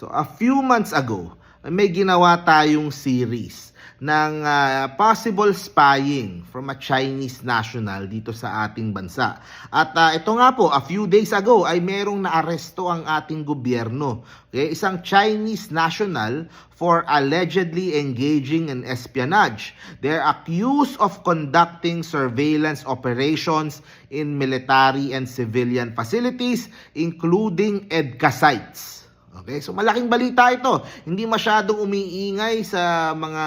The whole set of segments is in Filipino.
So a few months ago, may ginawa tayong series ng ah, possible spying from a Chinese national dito sa ating bansa. At ah, ito nga po, a few days ago ay merong naaresto ang ating gobyerno. Okay? Isang Chinese national for allegedly engaging in espionage. They're accused of conducting surveillance operations in military and civilian facilities including EDCA sites. Okay, so malaking balita ito. Hindi masyadong umiingay sa mga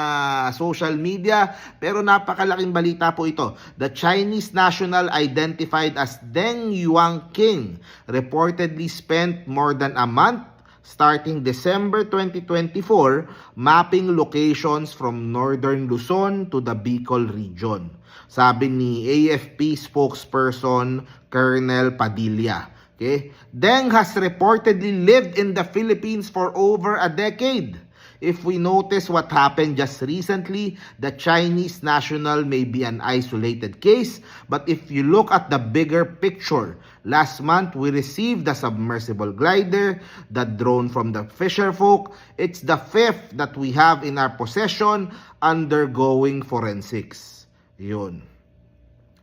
social media, pero napakalaking balita po ito. The Chinese national identified as Deng Yuanqing reportedly spent more than a month starting December 2024 mapping locations from northern Luzon to the Bicol region. Sabi ni AFP spokesperson Colonel Padilla. Okay? Deng has reportedly lived in the Philippines for over a decade. If we notice what happened just recently, the Chinese national may be an isolated case, but if you look at the bigger picture, last month we received the submersible glider, the drone from the fisher folk. It's the fifth that we have in our possession undergoing forensics. Yun.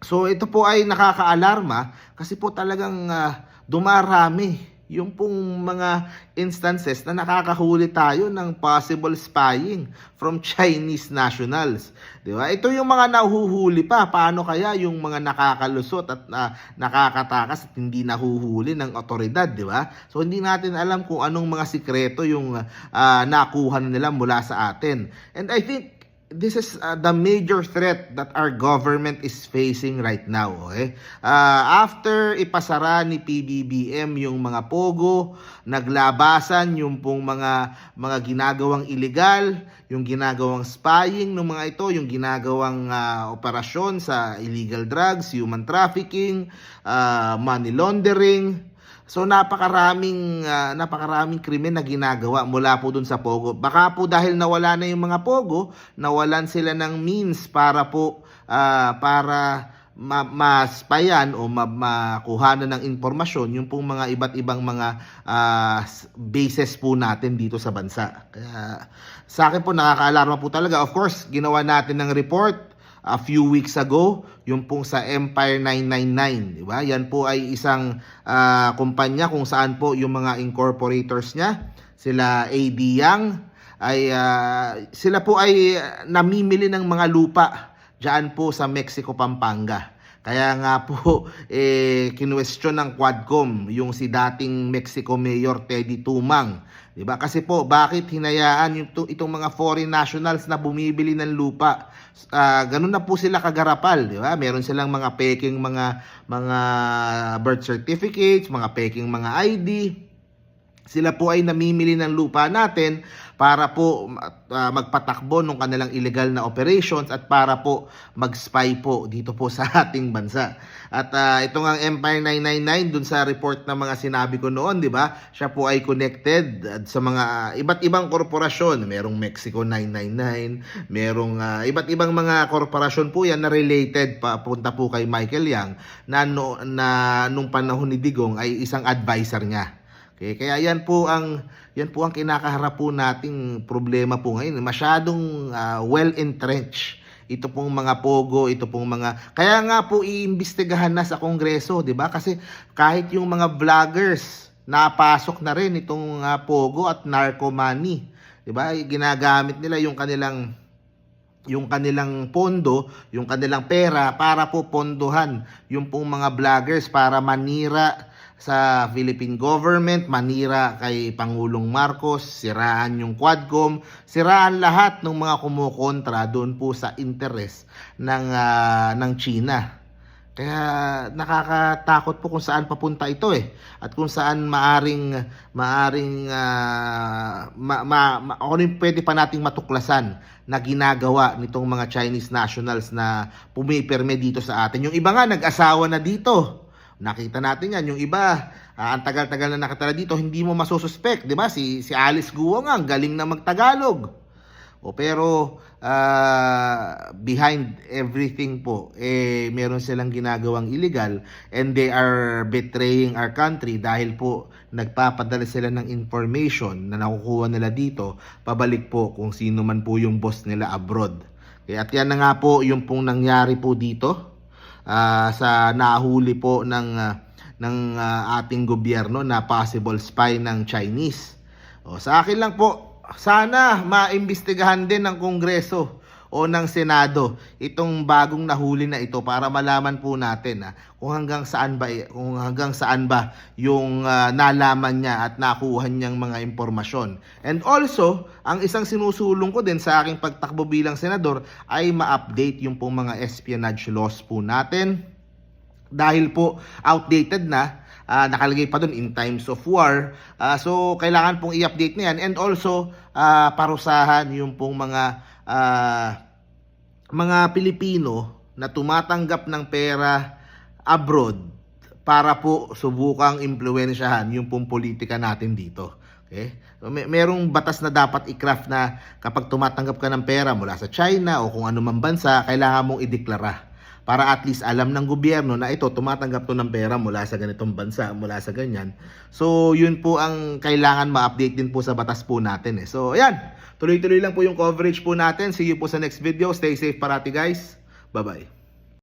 So ito po ay nakakaalarma kasi po talagang ah, dumarami yung pong mga instances na nakakahuli tayo ng possible spying from Chinese nationals. Di ba? Ito yung mga nahuhuli pa. Paano kaya yung mga nakakalusot at ah, nakakatakas at hindi nahuhuli ng otoridad, di ba? So hindi natin alam kung anong mga sikreto yung ah, nakuha nila mula sa atin. And I think this is uh, the major threat that our government is facing right now. Okay? Uh, after ipasara ni PBBM yung mga pogo, naglabasan yung pong mga mga ginagawang illegal, yung ginagawang spying ng mga ito, yung ginagawang uh, operasyon sa illegal drugs, human trafficking, uh, money laundering, So napakaraming ah, napakaraming krimen na ginagawa mula po dun sa Pogo. Baka po dahil nawala na yung mga Pogo, nawalan sila ng means para po ah, para ma maspayan o ma makuhanan ng impormasyon yung pong mga iba't ibang mga s- bases po natin dito sa bansa. Kaya sa akin po nakakaalarma po talaga. Of course, ginawa natin ng report a few weeks ago, yung pong sa Empire 999, di ba? Yan po ay isang ah, kumpanya kung saan po yung mga incorporators niya, sila AD Yang, ay ah, sila po ay namimili ng mga lupa diyan po sa Mexico, Pampanga. Kaya nga po, eh, kinwestiyon ng Quadcom yung si dating Mexico Mayor Teddy Tumang. Diba? Kasi po, bakit hinayaan yung, to- itong mga foreign nationals na bumibili ng lupa? Ah, ganun na po sila kagarapal, di ba? Meron silang mga peking mga mga birth certificates, mga peking mga ID. Sila po ay namimili ng lupa natin para po ah, magpatakbo ng kanilang illegal na operations at para po mag-spy po dito po sa ating bansa. At ah, ito nga Empire 999 dun sa report na mga sinabi ko noon, 'di ba? Siya po ay connected sa mga iba't ibang korporasyon. Merong Mexico 999, merong ah, iba't ibang mga korporasyon po 'yan na related pa punta po kay Michael Yang na, no, na nung panahon ni Digong ay isang advisor niya. Okay, kaya yan po ang yan po ang kinakaharap po nating problema po ngayon. Masyadong ah, well entrenched ito pong mga pogo, ito pong mga kaya nga po iimbestigahan na sa kongreso, 'di ba? Kasi kahit yung mga vloggers napasok na rin itong ah, pogo at narcomani, 'di ba? Ginagamit nila yung kanilang yung kanilang pondo, yung kanilang pera para po pondohan yung pong mga vloggers para manira sa Philippine government, manira kay Pangulong Marcos, siraan yung Quadcom, siraan lahat ng mga kumukontra doon po sa interes ng ah, ng China. Kaya nakakatakot po kung saan papunta ito eh. At kung saan maaring maaring ah, ma, ma, ma, ano yung pwede pa nating matuklasan na ginagawa nitong mga Chinese nationals na pumipirme dito sa atin. Yung iba nga nag-asawa na dito. Nakita natin yan. Yung iba, ah, ang tagal-tagal na nakatira dito, hindi mo masususpect. Di ba? Si, si Alice Guo nga, galing na magtagalog. O pero ah, behind everything po eh meron silang ginagawang illegal and they are betraying our country dahil po nagpapadala sila ng information na nakukuha nila dito pabalik po kung sino man po yung boss nila abroad. Kaya at yan na nga po yung pong nangyari po dito ah, sa nahuli po ng ah, ng ah, ating gobyerno na possible spy ng Chinese. O, sa akin lang po, sana maimbestigahan din ng Kongreso o ng Senado itong bagong nahuli na ito para malaman po natin ah, kung hanggang saan ba kung hanggang saan ba yung ah, nalaman niya at nakuha niyang mga impormasyon. And also, ang isang sinusulong ko din sa aking pagtakbo bilang senador ay ma-update yung pong mga espionage laws po natin. Dahil po outdated na ah, nakalagay pa doon in times of war. Ah, so kailangan pong i-update na yan. And also ah, parusahan yung pong mga ah, mga Pilipino na tumatanggap ng pera abroad para po subukang impluwensyahan yung pong politika natin dito. Okay? May, merong batas na dapat i-craft na kapag tumatanggap ka ng pera mula sa China o kung man bansa, kailangan mong ideklara para at least alam ng gobyerno na ito tumatanggap to ng pera mula sa ganitong bansa, mula sa ganyan. So, yun po ang kailangan ma-update din po sa batas po natin eh. So, ayan. Tuloy-tuloy lang po yung coverage po natin. See you po sa next video. Stay safe parati guys. Bye-bye.